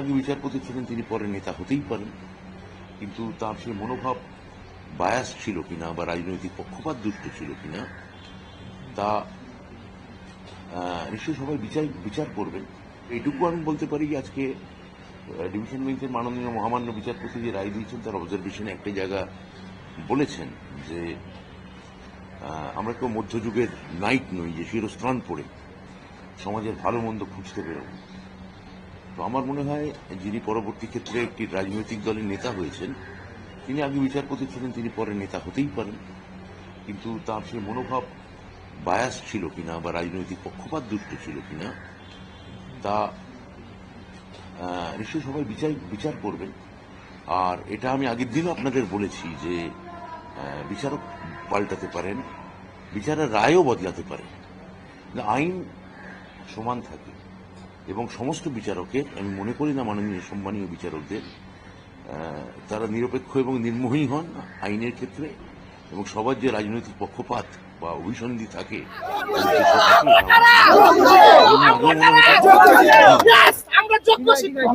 আগে বিচারপতি ছিলেন, তিনি পরে নেতা হতেই পারেন। কিন্তু তার সে মনোভাব বায়াস ছিল কিনা বা রাজনৈতিক পক্ষপাত দুষ্ট ছিল কিনা, তা নিশ্চয়ই সবাই বিচার বিচার করবেন। এইটুকু আমি বলতে পারি আজকে ডিভিশন বেঞ্চের মাননীয় মহামান্য বিচারপতি যে রায় দিয়েছেন, তার অবজারভেশনে একটা জায়গা বলেছেন যে আমরা কেউ মধ্যযুগের নাইট নই যে শিরস্ত্রাণ পড়ে সমাজের ভালো মন্দ খুঁজতে বেরোব। তো আমার মনে হয় যিনি পরবর্তী ক্ষেত্রে একটি রাজনৈতিক দলের নেতা হয়েছেন, তিনি আগে বিচারপতি ছিলেন, তিনি পরে নেতা হতেই পারেন। কিন্তু তার সে মনোভাব বায়াস ছিল কিনা বা রাজনৈতিক পক্ষপাত দুষ্ট ছিল কিনা, তা নিশ্চয়ই সবাই বিচার বিচার করবেন। আর এটা আমি আগের দিনও আপনাদের বলেছি যে বিচারক পাল্টাতে পারেন, বিচারের রায়ও বদলাতে পারে আইন সমান থাকে। এবং সমস্ত বিচারকের আমি মনে করি না মাননীয় সম্মানীয় বিচারকদের তারা নিরপেক্ষ এবং নির্মোহী হন আইনের ক্ষেত্রে এবং সবার যে রাজনৈতিক পক্ষপাত বা অভিসন্ধি থাকে আমার যোগ্য শিক্ষক।